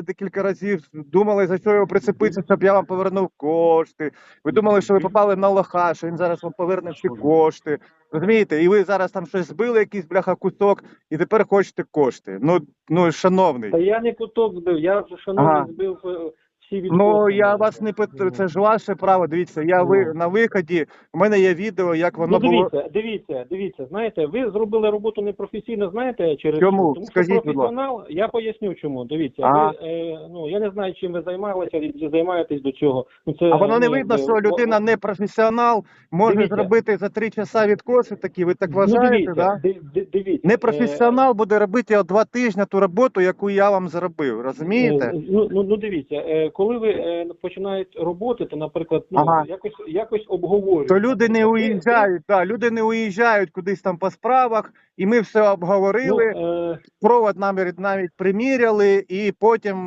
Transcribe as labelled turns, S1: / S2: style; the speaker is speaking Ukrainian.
S1: питали декілька разів, думали, за що його прицепитися, щоб я вам повернув кошти. Ви думали, що ви попали на лоха, що він зараз вам поверне всі кошти. Розумієте? І ви зараз там щось збили, якийсь бляха куток, і тепер хочете кошти. Ну, ну шановний.
S2: Та я не куток збив, я вже шановний
S1: Ага.
S2: збив е, всі від
S1: Ну я вас не питаю, це ж ваше право. Дивіться, я ви
S2: Ну.
S1: на виході. У мене є відео, як воно
S2: Ну,
S1: було.
S2: дивіться, дивіться, дивіться, знаєте, ви зробили роботу непрофесійно, знаєте, через
S1: Чому?
S2: Тому
S1: Скажіть,
S2: що
S1: будь ласка.
S2: професіонал, я поясню чому. Дивіться,
S1: Ага.
S2: ви, е, ну я не знаю, чим ви займалися і займаєтесь до цього. Ну це
S1: А воно не
S2: ну,
S1: видно,
S2: якби,
S1: що людина не професіонал, може
S2: Дивіться.
S1: зробити за три часа відкоси такі. Ви так
S2: ну, дивіться,
S1: да?
S2: ди- ди- дивіться.
S1: Не
S2: е,
S1: професіонал буде робити два тижні ту роботу, яку я вам зробив. Розумієте?
S2: Е, Ну, ну, ну дивіться, е, коли ви е, починають роботи, то, наприклад, ну,
S1: Ага.
S2: якось, якось обговорюють.
S1: То люди не уїжджають, так, люди не уїжджають кудись там по справах, і ми все обговорили.
S2: Ну, е,
S1: Провод навіть навіть приміряли, і потім